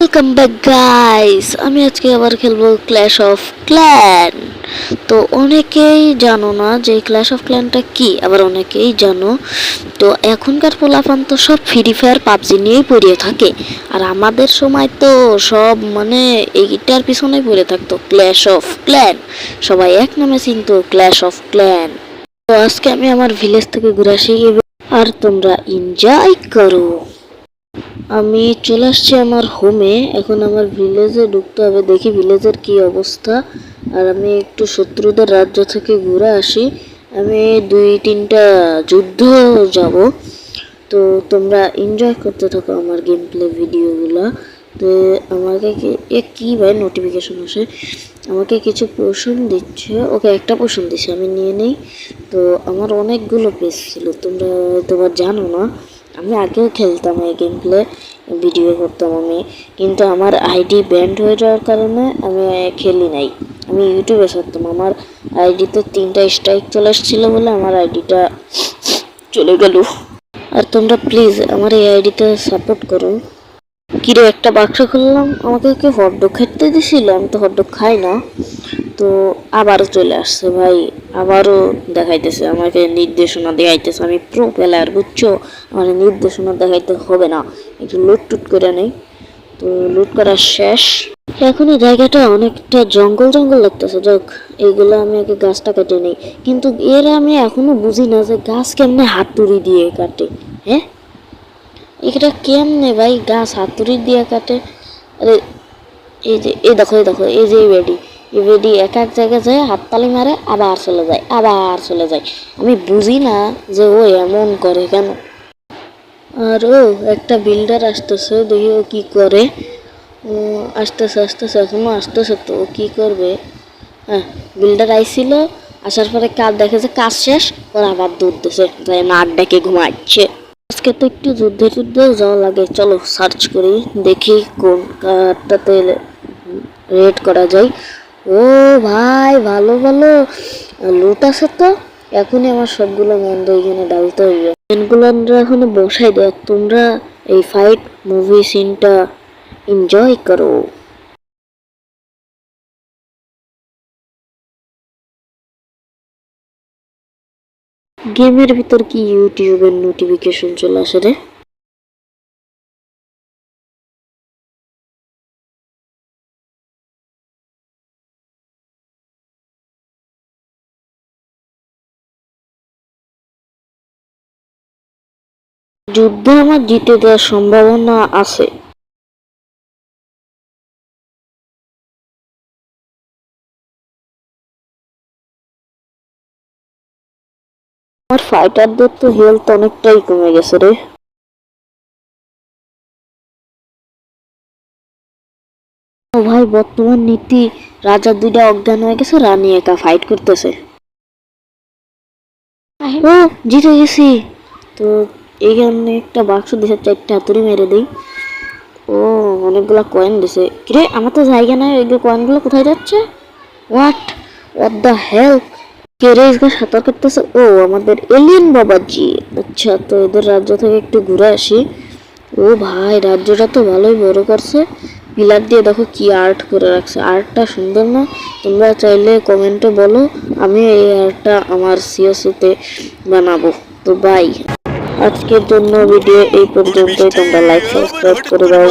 Welcome back guys আমি আজকে আবার খেলব ক্ল্যাশ অফ ক্ল্যান তো অনেকেই জানো না যে ক্ল্যাশ অফ ক্ল্যানটা কি, আবার অনেকেই জানো। তো এখনকার পোলাপান তো সব ফ্রি ফায়ার পাবজি নিয়েই পড়ে থাকে। আর আমাদের সময় তো সব মানে এইটার পিছনেই পড়ে থাকতো ক্ল্যাশ অফ ক্ল্যান সবাই এক নামে চিনতো ক্ল্যাশ অফ ক্ল্যান তো আজকে আমি আমার ভিলেজ থেকে ঘুরে আসি। আর তোমরা এনজয় করো। আমি চলে আসছি আমার হোমে এখন আমার ভিলেজে ঢুকতে হবে। দেখি ভিলেজের কি অবস্থা। আর আমি একটু শত্রুদের রাজ্য থেকে ঘুরে আসি। আমি দুই, তিনটা যুদ্ধ যাব। তো তোমরা এনজয় করতে থাকো আমার গেম প্লে ভিডিওগুলো তো আমাকে এ কী ভাই নোটিফিকেশন আসে? আমাকে কিছু পোষণ দিচ্ছে। ওকে একটা পোষণ দিচ্ছে আমি নিয়ে নেই। তো আমার অনেকগুলো পেজ ছিল। তোমরা তোমার জানো না। আমি আগেও খেলতাম এই গেম প্লে ভিডিও করতাম আমি। কিন্তু আমার আইডি ব্যান্ড হয়ে যাওয়ার কারণে আমি খেলি নাই। আমি ইউটিউবে ছাড়তাম। আমার আইডিতে তিনটা স্ট্রাইক চলে এসেছিল বলে আমার আইডিটা চলে গেল। আর তোমরা প্লিজ আমার এই আইডিতে সাপোর্ট করো। কিরে, একটা বাক্স খুললাম, আমাকে কি হটডগ খেতে দিছিল? আমি তো হটডগ খাই না। তো আবারও চলে আসছে ভাই, আবারও দেখাইতেছে, আমাকে নির্দেশনা দেখাইতেছে। আমি প্রো প্লেয়ার, বুঝছ? আমার নির্দেশনা দেখাইতে হবে না। একটু লুট টুট করে নেই। তো লুট করা শেষ। এখন এই জায়গাটা অনেকটা জঙ্গল জঙ্গল লাগতেছে। যাক, এইগুলো আমি আগে গাছটা কেটে নেই। কিন্তু এর আমি এখনও বুঝি না যে গাছ কেমনে হাতুড়ি দিয়ে কাটে হ্যাঁ? এটা কেমনে ভাই? গাছ হাতুড়ি দিয়ে কাটে। আরে, এই যে, এই দেখো এই দেখো, এই যে বেডি। এই বেডি এক এক জায়গায় যায়, হাততালি মারে, আবার চলে যায়, আবার চলে যায়। আমি বুঝি না যে ও এমন করে কেন। আর ও একটা বিল্ডার আসতেছে, দেখি ও কী করে। আসতেছে আসতেছে, এখনও আসতেছে তো, ও কী করবে? হ্যাঁ বিল্ডার আইছিল, আসার পরে কাজ দেখে যে কাজ শেষ, ওর আবার তাই নাক ডেকে ঘুমাচ্ছে। আজকে তো একটু যুদ্ধে যুদ্ধে যাওয়া লাগে। চলো সার্চ করি, দেখি কোন কারটাতে রেড করা যায়। ও ভাই, ভালো ভালো। লুট আছে তো। এখনই আমার সবগুলো মন্দ এখানে ডালতে হইবে এনগুলো আমরা এখন বসাই দেয়। তোমরা এই ফাইট মুভি সিনটা এনজয় করো। গেমের ভিতর কি ইউটিউবের নোটিফিকেশন চলে আসে রে? যুদ্ধে আমার জিতে দেওয়ার সম্ভাবনা আছে। আমার ফাইটারদের তো হেলথ অনেকটাই কমে গেছে রে। ও ভাই, বর্তমান নীতি, রাজা দুইটা অজ্ঞান হয়ে গেছে, রানী একা ফাইট করতেছে। ও, জিতে গেছি। তো এইখানে একটা বাক্স দিছে, চারটে হাতুড়ি মেরে দেই। ও, অনেকগুলা কয়েন দিছে। কিরে, আমার তো জায়গা নাই ওই কয়েনগুলো কোথায় যাচ্ছে? হোয়াট হোয়াট দ্য হেল্প সাঁতার কাটতেছে? ও, আমাদের এলিয়েন বাবাজি। আচ্ছা তো এদের রাজ্য থেকে একটু ঘুরে আসি। ও ভাই, রাজ্যটা তো ভালোই বড় করছে। পিলার দিয়ে দেখো কি আর্ট করে রাখছে। আর্টটা সুন্দর না? তোমরা চাইলে কমেন্টে বলো, আমি এই আর্টটা আমার সিওসিতে বানাবো। তো বাই আজকের জন্য ভিডিও এই পর্যন্তই। তোমরা লাইক সাবস্ক্রাইব করে দাও।